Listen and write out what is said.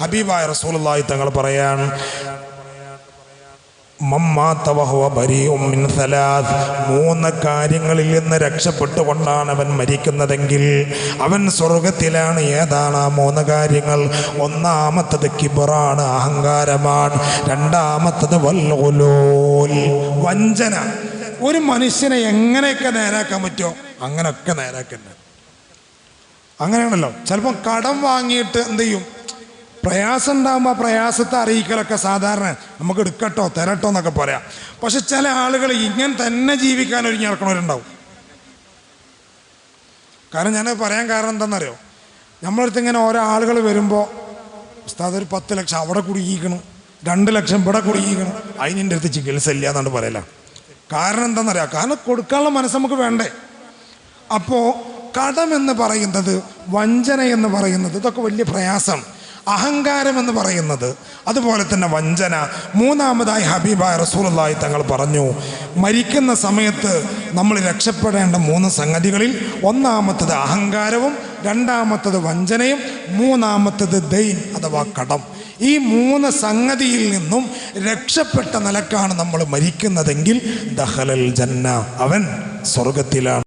ഹബീബായ റസൂലുള്ളാഹി തങ്ങൾ പറയാണ് മൂന്ന് കാര്യങ്ങളിൽ നിന്ന് രക്ഷപ്പെട്ടുകൊണ്ടാണ് അവൻ മരിക്കുന്നതെങ്കിൽ അവൻ സ്വർഗത്തിലാണ് ഏതാണ് ആ മൂന്ന് കാര്യങ്ങൾ? ഒന്നാമത്തത് കിബറാണ് അഹങ്കാരമാണ്. രണ്ടാമത്തത് വല്ലോലോൽ വഞ്ചന. ഒരു മനുഷ്യനെ എങ്ങനെയൊക്കെ നേരാക്കാൻ പറ്റുമോ? അങ്ങനെയൊക്കെ നേരാക്കണ്ട അങ്ങനെയാണല്ലോ. ചിലപ്പോൾ കടം വാങ്ങിയിട്ട് എന്ത് ചെയ്യും? പ്രയാസം ഉണ്ടാകുമ്പോൾ പ്രയാസത്തെ അറിയിക്കലൊക്കെ സാധാരണ നമുക്ക് എടുക്കട്ടോ തരട്ടോ എന്നൊക്കെ പറയാം. പക്ഷെ ചില ആളുകൾ ഇങ്ങനെ തന്നെ ജീവിക്കാൻ ഒരുങ്ങി നടക്കണവരുണ്ടാവും. കാരണം ഞാൻ പറയാൻ കാരണം എന്താണെന്നറിയോ? നമ്മളടുത്ത് ഇങ്ങനെ ഓരോ ആളുകൾ വരുമ്പോൾ ഉസ്താദ് ഒരു പത്ത് ലക്ഷം അവിടെ കുടുങ്ങിക്കണം രണ്ട് ലക്ഷം ഇവിടെ കുടുങ്ങിക്കണം അതിന്റെ അടുത്ത് ചികിത്സ ഇല്ല എന്നാണ് പറയല. കാരണം എന്താണെന്നറിയാം? കാരണം കൊടുക്കാനുള്ള മനസ്സ് നമുക്ക് വേണ്ടേ. അപ്പോൾ കടമെന്ന് പറയുന്നത് വഞ്ചന എന്ന് പറയുന്നത് ഇതൊക്കെ വലിയ പ്രയാസം അഹങ്കാരം എന്ന് പറയുന്നത്. അതുപോലെ തന്നെ വഞ്ചന. മൂന്നാമതായി ഹബീബായ റസൂലായി തങ്ങൾ പറഞ്ഞു മരിക്കുന്ന സമയത്ത് നമ്മൾ രക്ഷപ്പെടേണ്ട മൂന്ന് സംഗതികളിൽ ഒന്നാമത്തത് അഹങ്കാരവും രണ്ടാമത്തത് വഞ്ചനയും മൂന്നാമത്തത് ദൈൻ അഥവാ കടം. ഈ മൂന്ന് സംഗതിയിൽ നിന്നും രക്ഷപ്പെട്ട നിലക്കാണ് നമ്മൾ മരിക്കുന്നതെങ്കിൽ ദഹലൽ ജന്ന അവൻ സ്വർഗത്തിലാണ്